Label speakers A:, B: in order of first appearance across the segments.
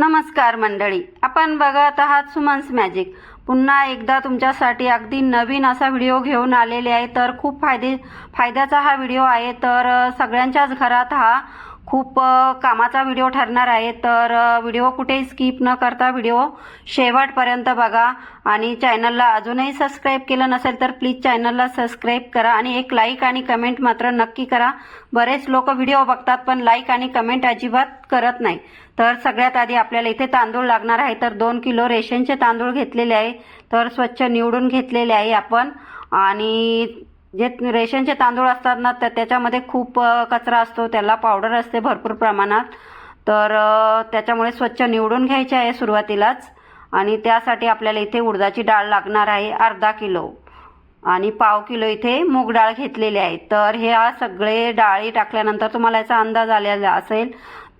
A: नमस्कार मंडळी. आपण बघत आहात सुमन्स मॅजिक. पुन्हा एकदा तुमच्यासाठी अगदी नवीन असा व्हिडिओ घेऊन आलेले आहे. तर खूप फायदे फायद्याचा हा व्हिडिओ आहे. तर सगळ्यांच्याच घरात हा खूप कामाचा व्हिडिओ ठरणार आहे तर व्हिडिओ कुठेही स्किप न करता व्हिडिओ शेवटपर्यंत बघा. आणि चॅनलला अजूनही सबस्क्राईब केलं नसेल तर प्लीज चॅनलला सबस्क्राईब करा आणि एक लाईक आणि कमेंट मात्र नक्की करा. बरेच लोक व्हिडिओ बघतात पण लाईक आणि कमेंट अजिबात करत नाही. तर सगळ्यात आधी आपल्याला इथे तांदूळ लागणार आहे तर दोन किलो रेशनचे तांदूळ घेतलेले आहे. तर स्वच्छ निवडून घेतलेले आहे आपण. आणि जे रेशनचे तांदूळ असतात ना तर त्याच्यामध्ये खूप कचरा असतो त्याला पावडर असते भरपूर प्रमाणात. तर त्याच्यामुळे स्वच्छ निवडून घ्यायचे आहे सुरुवातीलाच. आणि त्यासाठी आपल्याला इथे उडदाची डाळ लागणार आहे अर्धा किलो. आणि पाव किलो इथे मूग डाळ घेतलेली आहे. तर ह्या सगळे डाळी टाकल्यानंतर तुम्हाला याचा अंदाज आलेला असेल.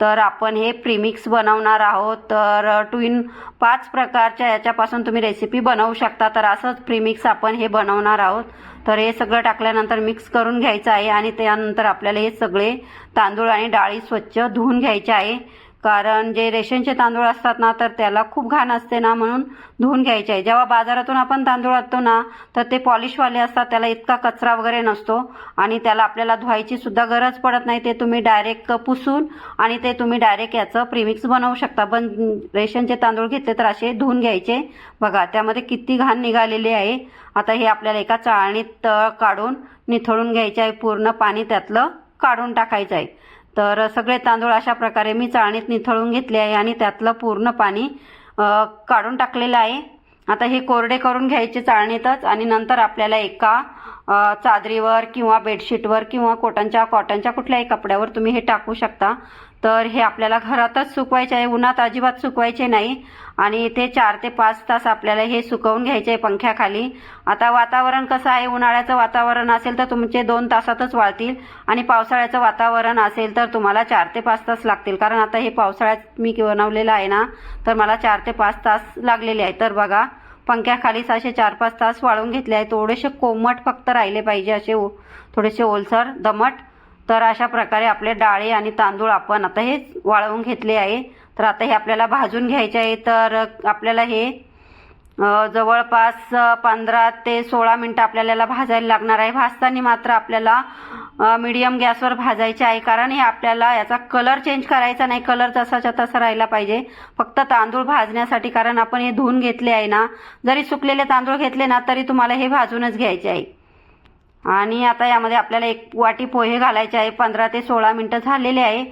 A: तर आपण हे प्रीमिक्स बनवणार आहोत. तर ट्विन पाच प्रकारच्या याच्यापासून तुम्ही रेसिपी बनवू शकता. तर असंच प्रीमिक्स आपण हे बनवणार आहोत. तर हे सगळं टाकल्यानंतर मिक्स करून घ्यायचं आहे आणि त्यानंतर आपल्याला हे सगळे तांदूळ आणि डाळी स्वच्छ धुवून घ्यायचे आहे. कारण जे रेशनचे तांदूळ असतात ना तर त्याला खूप घाण असते ना म्हणून धुवून घ्यायचे आहे. जेव्हा बाजारातून आपण तांदूळ आणतो ना तर ते पॉलिशवाले असतात त्याला इतका कचरा वगैरे नसतो आणि त्याला आपल्याला धुवायची सुद्धा गरज पडत नाही. ते तुम्ही डायरेक्ट पुसून आणि ते तुम्ही डायरेक्ट याचं प्रिमिक्स बनवू शकता. पण रेशनचे तांदूळ घेतले तर असे धुवून घ्यायचे. बघा त्यामध्ये किती घाण निघालेली आहे. आता हे आपल्याला एका चाळणीत तळ काढून निथळून घ्यायचे आहे. पूर्ण पाणी त्यातलं काढून टाकायचं आहे. तर सगळे तांदूळ अशा प्रकारे मी चाळणीत निथळून घेतले आहे आणि त्यातलं पूर्ण पाणी काढून टाकलेलं आहे. आता हे कोरडे करून घ्यायचे चाळणीतच आणि नंतर आपल्याला एका चादरीवर किंवा बेडशीटवर किंवा कोटनच्या कॉटनच्या कुठल्याही कपड्यावर तुम्ही हे टाकू शकता. तर हे आपल्याला घरातच सुकवायचे आहे उन्हात अजिबात सुकवायचे नाही. आणि इथे चार ते पाच तास आपल्याला हे सुकवून घ्यायचे आहे पंख्याखाली. आता वातावरण कसं आहे? उन्हाळ्याचं वातावरण असेल तर तुमचे दोन तासातच वाळतील. आणि पावसाळ्याचं वातावरण असेल तर तुम्हाला चार ते पाच तास लागतील. कारण आता हे पावसाळ्यात मी बनवलेलं आहे ना तर मला चार ते पाच तास लागलेले आहे तर बघा पंख्याखालीच असे चार पाच तास वाळून घेतले आहे थोडेसे कोमट फक्त राहिले पाहिजे असे ओ- थोडेसे ओलसर दमट. तर अशा प्रकारे आपले डाळे आणि तांदूळ आपण आता हे वाळवून घेतले आहे. तर आता हे आपल्याला भाजून घ्यायचे आहे. तर आपल्याला हे जवळपास पंधरा ते सोळा मिनटं आपल्याला भाजायला लागणार आहे. भाजताना मात्र आपल्याला मीडियम गॅसवर भाजायचे आहे. कारण हे आपल्याला याचा कलर चेंज करायचा नाही. कलर जसाच्या तसा राहिला पाहिजे. फक्त तांदूळ भाजण्यासाठी. कारण आपण हे धुवून घेतले आहे ना. जरी सुकलेले तांदूळ घेतले ना तरी तुम्हाला हे भाजूनच घ्यायचे आहे. आणि आता यामध्ये आपल्याला एक वाटी पोहे घालायचे आहे. पंधरा ते सोळा मिनटं झालेले आहे.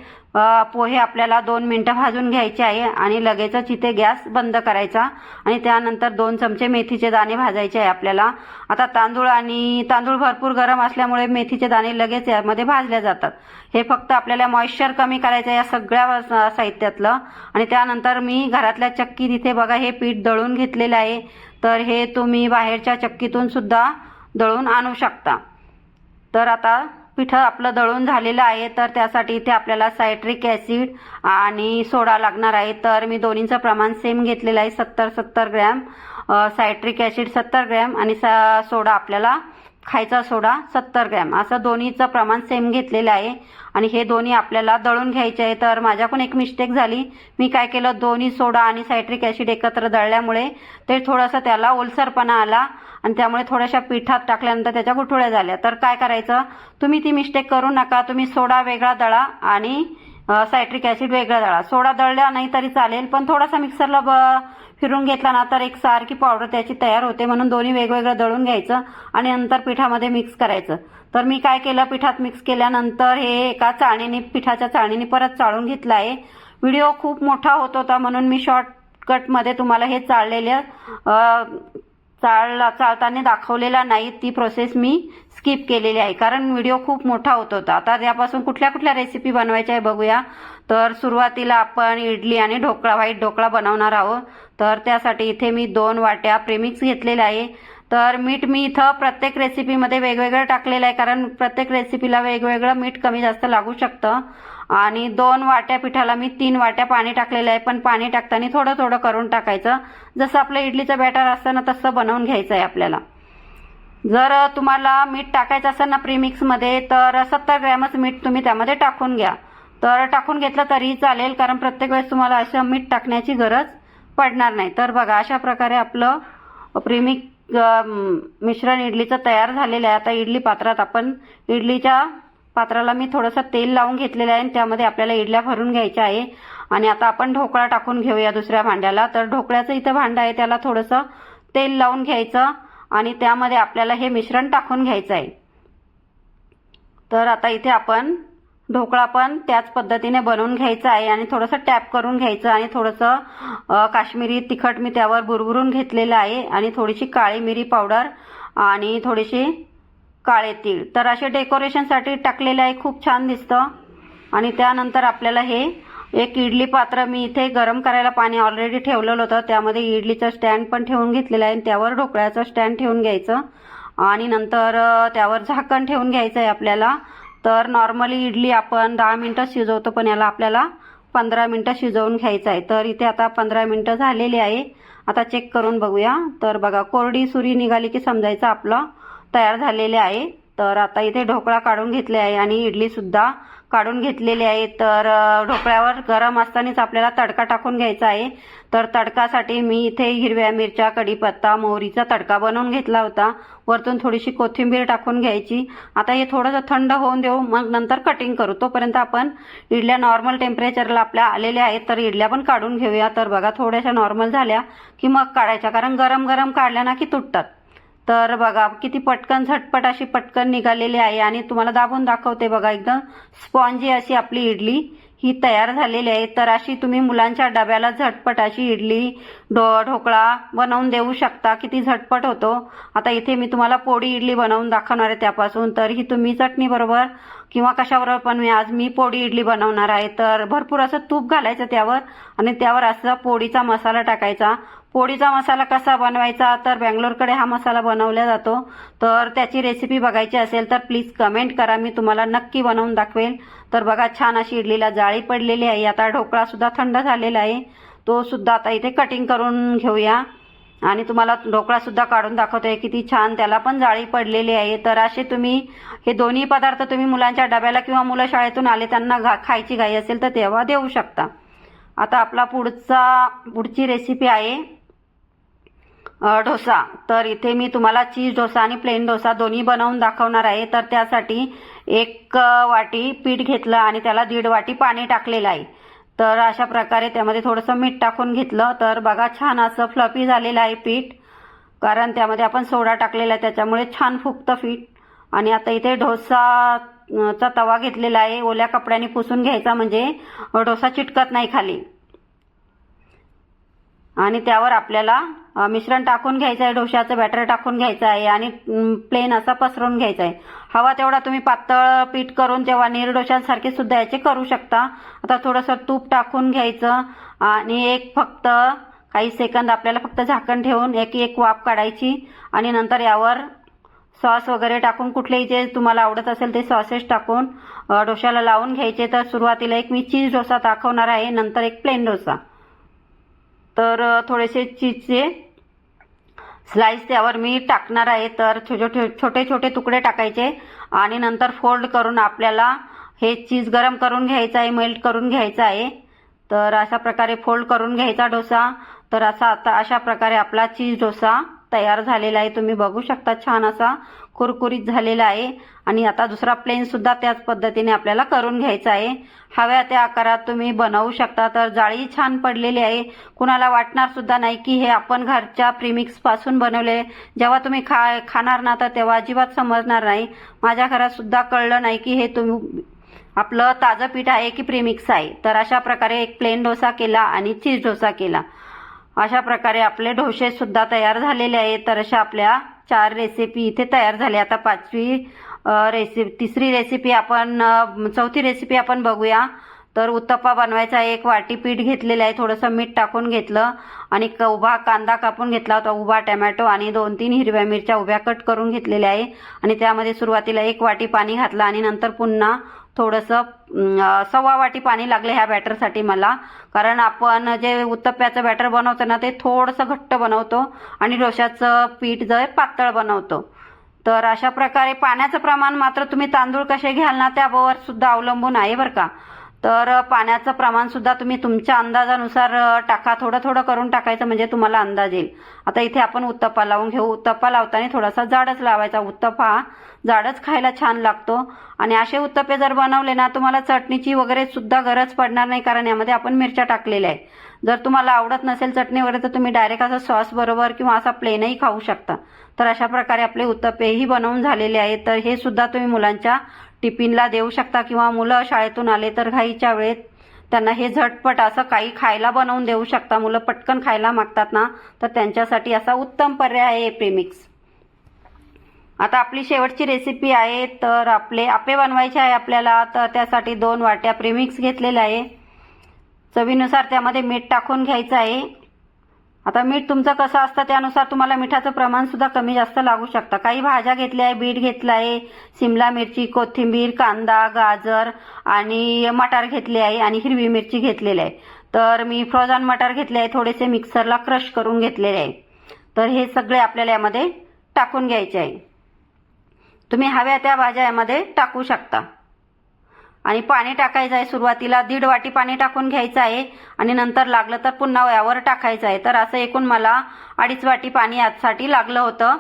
A: पोहे आपल्याला दोन मिनटं भाजून घ्यायचे आहे आणि लगेचच इथे गॅस बंद करायचा आणि त्यानंतर दोन चमचे मेथीचे दाणे भाजायचे आहे आपल्याला. आता तांदूळ आणि तांदूळ भरपूर गरम असल्यामुळे मेथीचे दाणे लगेच यामध्ये भाजले जातात. हे फक्त आपल्याला मॉइश्चर कमी करायचं या सगळ्या साहित्यातलं. आणि त्यानंतर मी घरातल्या चक्की तिथे बघा हे पीठ दळून घेतलेलं आहे. तर हे तुम्ही बाहेरच्या चक्कीतून सुद्धा दळून आणू शकता. तर आता पिठं आपलं दळून झालेलं आहे तर त्यासाठी इथे आपल्याला सायट्रिक ॲसिड आणि सोडा लागणार आहे. तर मी दोन्हीचं प्रमाण सेम घेतलेलं आहे सत्तर सत्तर ग्रॅम सायट्रिक ॲसिड सत्तर ग्रॅम आणि सा सोडा आपल्याला खायचा सोडा सत्तर ग्रॅम. असं दोन्हीचं प्रमाण सेम घेतलेलं आहे. आणि हे दोन्ही आपल्याला दळून घ्यायचे आहे. तर माझ्याकडून एक मिस्टेक झाली. मी काय केलं? दोन्ही सोडा आणि सायट्रिक ॲसिड एकत्र दळल्यामुळे ते थोडंसं त्याला ओलसरपणा आला आणि त्यामुळे थोड्याशा पिठात टाकल्यानंतर त्याच्या गुठळ्या झाल्या. तर काय करायचं? तुम्ही ती मिस्टेक करू नका. तुम्ही सोडा वेगळा दळा आणि सायट्रिक ॲसिड वेगळा दळा. सोडा दळला नाही तरी चालेल पण थोडासा मिक्सरला ब फिरून घेतला ना तर एक सारखी पावडर त्याची तयार होते म्हणून दोन्ही वेगवेगळं दळून घ्यायचं आणि नंतर पिठामध्ये मिक्स करायचं. तर मी काय केलं पिठात मिक्स केल्यानंतर हे एका चाळणीने पिठाच्या चाळणीने परत चाळून घेतलं आहे व्हिडिओ खूप मोठा होत होता म्हणून मी शॉर्टकटमध्ये तुम्हाला हे चाळलेले चाळला चाळ दाखवलेला नाही ती प्रोसेस मी स्किप केलेली आहे. कारण व्हिडिओ खूप मोठा होत होता. आता त्यापासून कुठल्या कुठल्या रेसिपी बनवायच्या आहे बघूया. तर सुरुवातीला आपण इडली आणि ढोकळा व्हाईट ढोकळा बनवणार आहोत. तर त्यासाठी इथे मी दोन वाट्या प्रेमिक्स घेतलेल्या आहे. तर मीठ मी इथं प्रत्येक रेसिपीमध्ये वेगवेगळं टाकलेलं आहे कारण प्रत्येक रेसिपीला वेगवेगळं मीठ कमी जास्त लागू शकतं. आणि दोन वाट्या पिठाला मी तीन वाट्या पाणी टाकलेलं आहे पण पाणी टाकताना थोडं थोडं करून टाकायचं. जसं आपलं इडलीचं बॅटर असतं ना तसं बनवून घ्यायचं आहे आपल्याला. जर तुम्हाला मीठ टाकायचं असेल ना प्रीमिक्समध्ये तर सत्तर ग्रॅमच मीठ तुम्ही त्यामध्ये टाकून घ्या. तर टाकून घेतलं तरीही चालेल कारण प्रत्येक वेळेस तुम्हाला असं मीठ टाकण्याची गरज पडणार नाही. तर बघा अशा प्रकारे आपलं प्रेमिक मिश्रण इडलीचं तयार झालेलं आहे. आता इडली पात्रात आपण इडलीच्या पात्राला मी थोडंसं तेल लावून घेतलेलं आहे आणि त्यामध्ये आपल्याला इडल्या भरून घ्यायच्या आहे. आणि आता आपण ढोकळा टाकून घेऊया दुसऱ्या भांड्याला. तर ढोकळ्याचं इथं भांडं आहे त्याला थोडंसं तेल लावून घ्यायचं आणि त्यामध्ये आपल्याला हे मिश्रण टाकून घ्यायचं आहे. तर आता इथे आपण ढोकळा पण त्याच पद्धतीने बनवून घ्यायचा आहे आणि थोडंसं टॅप करून घ्यायचं आणि थोडंसं काश्मीरी तिखट मी त्यावर भुरभुरून घेतलेलं आहे आणि थोडीशी काळी मिरी पावडर आणि थोडीशी काळे तीळ. तर असे डेकोरेशनसाठी टाकलेले आहे खूप छान दिसतं. आणि त्यानंतर आपल्याला हे एक इडली पात्र मी इथे गरम करायला पाणी ऑलरेडी ठेवलेलं होतं. त्यामध्ये इडलीचं स्टँड पण ठेवून घेतलेलं आहे आणि त्यावर ढोकळ्याचं स्टँड ठेवून घ्यायचं. आणि नंतर त्यावर झाकण ठेवून घ्यायचं आहे आपल्याला. तर नॉर्मली इडली आपण दहा मिनटं शिजवतो पण याला आपल्याला पंधरा मिनटं शिजवून घ्यायचं आहे. तर इथे आता पंधरा मिनटं झालेली आहे. आता चेक करून बघूया. तर बघा कोरडी सुरी निघाली की समजायचं आपलं तयार झालेले आहे. तर आता इथे ढोकळा काढून घेतले आहे आणि इडलीसुद्धा काढून घेतलेले आहे. तर ढोकळ्यावर गरम असतानाच आपल्याला तडका टाकून घ्यायचा आहे. तर तडकासाठी मी इथे हिरव्या मिरच्या कढीपत्ता मोहरीचा तडका बनवून घेतला होता. वरतून थोडीशी कोथिंबीर टाकून घ्यायची. आता हे थोडंसं थंड होऊन देऊ. मग नंतर कटिंग करू. तोपर्यंत आपण इडल्या नॉर्मल टेम्परेचरला आपल्या आलेल्या आहेत. तर इडल्या पण काढून घेऊया. तर बघा थोड्याशा नॉर्मल झाल्या की मग काढायच्या. कारण गरम गरम काढल्या ना की तुटतात. तर बघा किती पटकन झटपट अशी पटकन निघालेली आहे आणि तुम्हाला दाबून दाखवते बघा एकदम स्पॉन्जी अशी आपली इडली ही तयार झालेली आहे. तर अशी तुम्ही मुलांच्या डब्याला झटपट अशी इडली डो ढोकळा बनवून देऊ शकता. किती झटपट होतो. आता इथे मी तुम्हाला पोळी इडली बनवून दाखवणार आहे त्यापासून. तर ही तुम्ही चटणी बरोबर किंवा कशाबरोबर पण मी आज मी पोळी इडली बनवणार आहे. तर भरपूर असं तूप घालायचं त्यावर आणि त्यावर असं पोळीचा मसाला टाकायचा. पोळीचा मसाला कसा बनवायचा तर बँगलोरकडे हा मसाला बनवला जातो. तर त्याची रेसिपी बघायची असेल तर प्लीज कमेंट करा. मी तुम्हाला नक्की बनवून दाखवेल. तर बघा छान अशी इडलीला जाळी पडलेली आहे. आता ढोकळा सुद्धा थंड झालेला आहे. तो सुद्धा आता इथे कटिंग करून घेऊया. आणि तुम्हाला ढोकळा सुद्धा काढून दाखवतोय किती छान. त्याला पण जाळी पडलेली आहे. तर असे तुम्ही हे दोन्ही पदार्थ तुम्ही मुलांच्या डब्याला किंवा मुलं शाळेतून आले त्यांना घा खायची घाई असेल तर तेव्हा देऊ शकता. आता आपला पुढचा पुढची रेसिपी आहे. डोसा. तर इथे मी तुम्हाला चीज डोसा आणि प्लेन डोसा दोन्ही बनवून दाखवणार आहे. तर त्यासाठी एक वाटी पीठ घेतलं आणि त्याला दीड वाटी पाणी टाकलेलं आहे. तर अशा प्रकारे त्यामध्ये थोडंसं मीठ टाकून घेतलं. तर बघा छान असं फ्लफी झालेलं आहे पीठ. कारण त्यामध्ये आपण सोडा टाकलेला आहे त्याच्यामुळे छान फुगतं पीठ. आणि आता इथे डोसा चा तवा घेतलेला आहे. ओल्या कपड्याने पुसून घ्यायचा म्हणजे डोसा चिटकत नाही खाली. आणि त्यावर आपल्याला मिश्रण टाकून घ्यायचं आहे डोशाचं बॅटर टाकून घ्यायचं आहे आणि प्लेन असा पसरून घ्यायचा आहे हवा तेवढा तुम्ही पातळ पीठ करून तेव्हा निरडोशांसारखे सुद्धा याचे करू शकता. आता थोडंसं तूप टाकून घ्यायचं आणि एक फक्त काही सेकंद आपल्याला फक्त झाकण ठेवून एक एक वाफ काढायची आणि नंतर यावर सॉस वगैरे टाकून कुठलेही जे तुम्हाला आवडत असेल ते सॉसेस टाकून डोशाला लावून घ्यायचे. तर सुरुवातीला एक मी चीज डोसा दाखवणार आहे नंतर एक प्लेन डोसा. तर थोडेसे चीजचे स्लाइस त्यावर मी टाकणार आहे. तर छोटे छोटे छोटे तुकडे टाकायचे आणि नंतर फोल्ड करून आपल्याला हे चीज गरम करून घ्यायचं आहे मेल्ट करून घ्यायचं आहे. तर अशा प्रकारे फोल्ड करून घ्यायचा डोसा. तर असा आता अशा प्रकारे आपला चीज डोसा तयार झालेला आहे. तुम्ही बघू शकता छान असा कुरकुरीत झालेला आहे. आणि आता दुसरा प्लेन सुद्धा त्याच पद्धतीने आपल्याला करून घ्यायचा आहे. हव्या त्या आकारात तुम्ही बनवू शकता. तर जाळी छान पडलेली आहे. कुणाला वाटणार सुद्धा नाही की हे आपण घरच्या प्रिमिक्सपासून बनवले. जेव्हा तुम्ही खा खाणार ना तर तेव्हा अजिबात समजणार नाही. माझ्या घरात सुद्धा कळलं नाही की हे तुम्ही आपलं ताजं पीठ आहे की प्रिमिक्स आहे. तर अशा प्रकारे एक प्लेन डोसा केला आणि चीज डोसा केला. अशा प्रकारे आपले ढोसे सुद्धा तयार झालेले आहेत. तर अशा आपल्या चार रेसिपी इथे तयार झाल्या. आता पाचवी रेसिपी तिसरी रेसिपी आपण चौथी रेसिपी आपण बघूया. तर उत्तप्पा बनवायचा एक वाटी पीठ घेतलेलं आहे. थोडंसं मीठ टाकून घेतलं आणि क- उभा कांदा कापून घेतला होता. उभा टमॅटो आणि दोन तीन हिरव्या मिरच्या उभ्या कट करून घेतलेल्या आहे. आणि त्यामध्ये सुरुवातीला एक वाटी पाणी घातलं आणि नंतर पुन्हा थोडंसं सव्वा वाटी पाणी लागले ह्या बॅटरसाठी मला. कारण आपण जे उत्तप्प्याचं बॅटर बनवतो ना ते थोडंसं घट्ट बनवतो आणि डोशाचं पीठ जे आहे पातळ बनवतो. तर अशा प्रकारे पाण्याचं प्रमाण मात्र तुम्ही तांदूळ कसे घ्याल ना त्यावर सुद्धा अवलंबून आहे बरं का. तर पाण्याचं प्रमाण सुद्धा तुम्ही तुमच्या अंदाजानुसार टाका. थोडं थोडं करून टाकायचं म्हणजे तुम्हाला अंदाज येईल. आता इथे आपण उत्तप्पा लावून घेऊ. उत्तप्पा लावताना थोडासा जाडच लावायचा. उत्तप्पा जाडच खायला छान लागतो. आणि असे उत्तप्पे जर बनवले ना तुम्हाला चटणीची वगैरे सुद्धा गरज पडणार नाही कारण यामध्ये आपण मिरच्या टाकलेल्या आहे जर तुम्हाला आवडत नसेल चटणी वगैरे तर तुम्ही डायरेक्ट असं सॉस बरोबर किंवा असा प्लेनही खाऊ शकता. तर अशा प्रकारे आपले उत्तप्पेही बनवून झालेले आहेत. तर हे सुद्धा तुम्ही मुलांच्या टिफिनला देऊ शकता किंवा मुलं शाळेतून आले तर घाईच्या वेळेत त्यांना हे झटपट असं काही खायला बनवून देऊ शकता. मुलं पटकन खायला मागतात ना तर त्यांच्यासाठी असा उत्तम पर्याय आहे प्रेमिक्स आता आपली शेवटची रेसिपी आहे तर आपले आपे बनवायचे आहे आपल्याला तर त्यासाठी दोन वाट्या प्रेमिक्स घेतलेल्या आहे. चवीनुसार त्यामध्ये मीठ टाकून घ्यायचं आहे. आता मीठ तुमचं कसं असतं त्यानुसार तुम्हाला मिठाचं प्रमाण सुद्धा कमी जास्त लागू शकतं. काही भाज्या घेतल्या आहे बीट घेतला आहे सिमला मिरची कोथिंबीर कांदा गाजर आणि मटार घेतले आहे आणि हिरवी मिरची घेतलेली आहे. तर मी फ्रोझन मटार घेतले आहे थोडेसे मिक्सरला क्रश करून घेतलेले आहे. तर हे सगळे आपल्याला यामध्ये टाकून घ्यायचे आहे. तुम्ही हव्या त्या भाज्या यामध्ये टाकू शकता. आणि पाणी टाकायचं आहे सुरुवातीला दीड वाटी पाणी टाकून घ्यायचं आहे आणि नंतर लागलं तर पुन्हा यावर टाकायचं आहे. तर असं एकूण मला अडीच वाटी पाणी यासाठी लागलं होतं.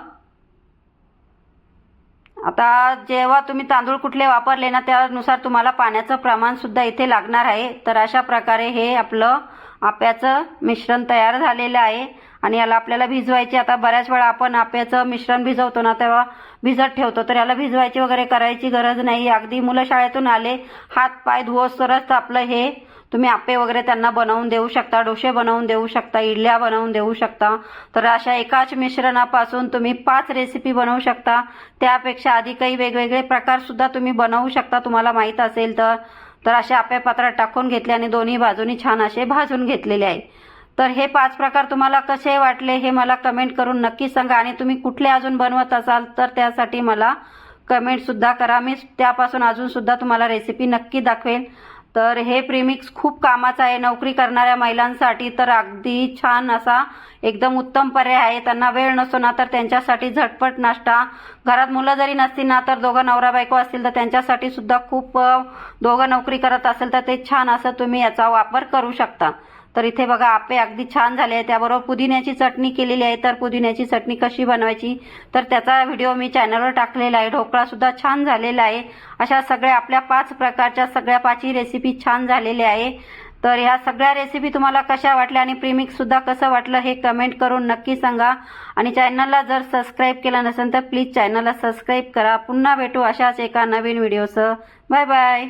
A: आता जेव्हा तुम्ही तांदूळ कुठले वापरले ना त्यानुसार तुम्हाला पाण्याचं प्रमाणसुद्धा इथे लागणार आहे. तर अशा प्रकारे हे आपलं आप्याचं मिश्रण तयार झालेलं आहे. आणि याला आपल्याला भिजवायचे आता बऱ्याच वेळा आपण आप्याचं मिश्रण भिजवतो ना तेव्हा भिजत ठेवतो. तर याला भिजवायची वगैरे करायची गरज नाही. अगदी मुलं शाळेतून आले हात पाय धुवोस्तरच आपलं हे. तुम्ही आप्पे वगैरे त्यांना बनवून देऊ शकता डोसे बनवून देऊ शकता इडल्या बनवून देऊ शकता. तर अशा एकाच मिश्रणापासून तुम्ही पाच रेसिपी बनवू शकता. त्यापेक्षा आधी काही वेगवेगळे प्रकार सुद्धा तुम्ही बनवू शकता तुम्हाला माहीत असेल तर. तर असे आपे पात्रात टाकून घेतले आणि दोन्ही बाजूनी छान असे भाजून घेतलेले आहे. तर हे पाच प्रकार तुम्हाला कसे वाटले हे मला कमेंट करून नक्की सांगा. आणि तुम्ही कुठले अजून बनवत असाल तर त्यासाठी मला कमेंट सुद्धा करा. मी त्यापासून अजून सुद्धा तुम्हाला रेसिपी नक्की दाखवेन. तर हे प्रीमिक्स खूप कामाचं आहे. नोकरी करणाऱ्या महिलांसाठी तर अगदी छान असा एकदम उत्तम पर्याय आहे. त्यांना वेळ नसतो ना तर त्यांच्यासाठी झटपट नाश्ता. घरात मुलं जरी नसतील ना तर दोघं नवरा बायको असतील तर त्यांच्यासाठी सुद्धा खूप दोघं नोकरी करत असेल तर ते छान असं तुम्ही याचा वापर करू शकता. तर इथे बघा आपे अगदी छान झाले आहे त्याबरोबर पुदिन्याची चटणी केलेली आहे. तर पुदिन्याची चटणी कशी बनवायची? तर त्याचा व्हिडिओ मी चॅनलवर टाकलेला आहे. ढोकळा सुद्धा छान झालेला आहे. अशा सगळ्या आपल्या पाच प्रकारच्या सगळ्या पाचही रेसिपी छान झालेल्या आहे. तर ह्या सगळ्या रेसिपी तुम्हाला कशा वाटल्या आणि प्रीमिक्स सुद्धा कसं वाटलं हे कमेंट करून नक्की सांगा. आणि चॅनलला जर सबस्क्राईब केलं नसेल तर प्लीज चॅनलला सबस्क्राईब करा. पुन्हा भेटू अशाच एका नवीन व्हिडिओसह बाय बाय